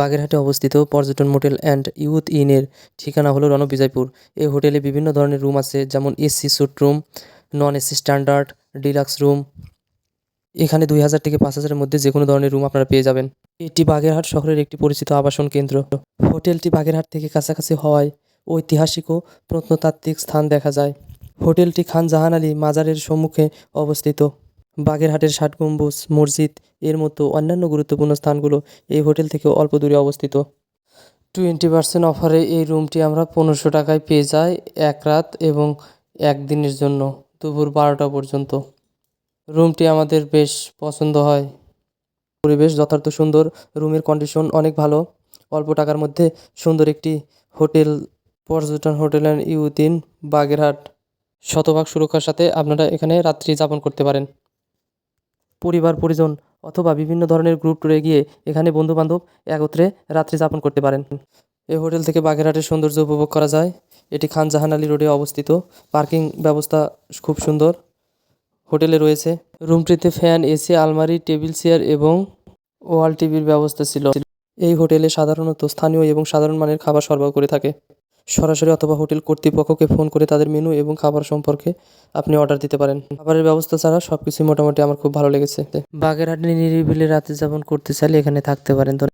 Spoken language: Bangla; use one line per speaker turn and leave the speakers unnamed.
বাগেরহাটে অবস্থিত পর্যটন মোটেল অ্যান্ড ইউথ ইনের ঠিকানা হলো রণবিজয়পুর। এই হোটেলে বিভিন্ন ধরনের রুম আছে, যেমন AC suite room non AC standard deluxe room এখানে দুই হাজার থেকে পাঁচ হাজারের মধ্যে যে কোনো ধরনের রুম আপনারা পেয়ে যাবেন। এটি বাগেরহাট শহরের একটি পরিচিত আবাসন কেন্দ্র। হোটেলটি বাগেরহাট থেকে কাছাকাছি হওয়ায় ঐতিহাসিক ও প্রত্নতাত্ত্বিক স্থান দেখা যায়। হোটেলটি খান জাহান আলী মাজারের সম্মুখে অবস্থিত। বাগেরহাটের ষাট গম্বুজ, মসজিদ, এর মতো অন্যান্য গুরুত্বপূর্ণ স্থানগুলো এই হোটেল থেকে অল্প দূরে অবস্থিত। টোয়েন্টি পার্সেন্ট অফারে এই রুমটি আমরা পনেরোশো টাকায় পেয়ে যাই এক রাত এবং একদিনের জন্য, দুপুর বারোটা পর্যন্ত। রুমটি আমাদের বেশ পছন্দ হয়। পরিবেশ যথার্থ সুন্দর, রুমের কন্ডিশন অনেক ভালো। অল্প টাকার মধ্যে সুন্দর একটি হোটেল, পর্যটন হোটেল অ্যান্ড ইউথিন বাগেরহাট। শতভাগ সুরক্ষার সাথে আপনারা এখানে রাত্রি যাপন করতে পারেন। পরিবার, পরিজন অথবা বিভিন্ন ধরনের গ্রুপ ট্যুরে গিয়ে এখানে বন্ধুবান্ধব একত্রে রাত্রি যাপন করতে পারেন। এই হোটেল থেকে বাগেরহাটের সৌন্দর্য উপভোগ করা যায়। এটি খান জাহান আলী রোডে অবস্থিত। পার্কিং ব্যবস্থা খুব সুন্দর। হোটেলে রয়েছে রুমটিতে ফ্যান, এসি, আলমারি, টেবিল, চেয়ার এবং ওয়াল টিভির ব্যবস্থা ছিল। এই হোটেলে সাধারণত স্থানীয় এবং সাধারণ মানের খাবার সরবরাহ করে থাকে। সরাসরি অথবা হোটেল কর্তৃপক্ষকে ফোন করে তাদের মেনু এবং খাবার সম্পর্কে আপনি অর্ডার দিতে পারেন। খাবারের ব্যবস্থা ছাড়া সব কিছুই মোটামুটি আমার খুব ভালো লেগেছে। বাগেরহাটে নিরিবিলি রাতে যাপন করতে চাইলে এখানে থাকতে পারেন।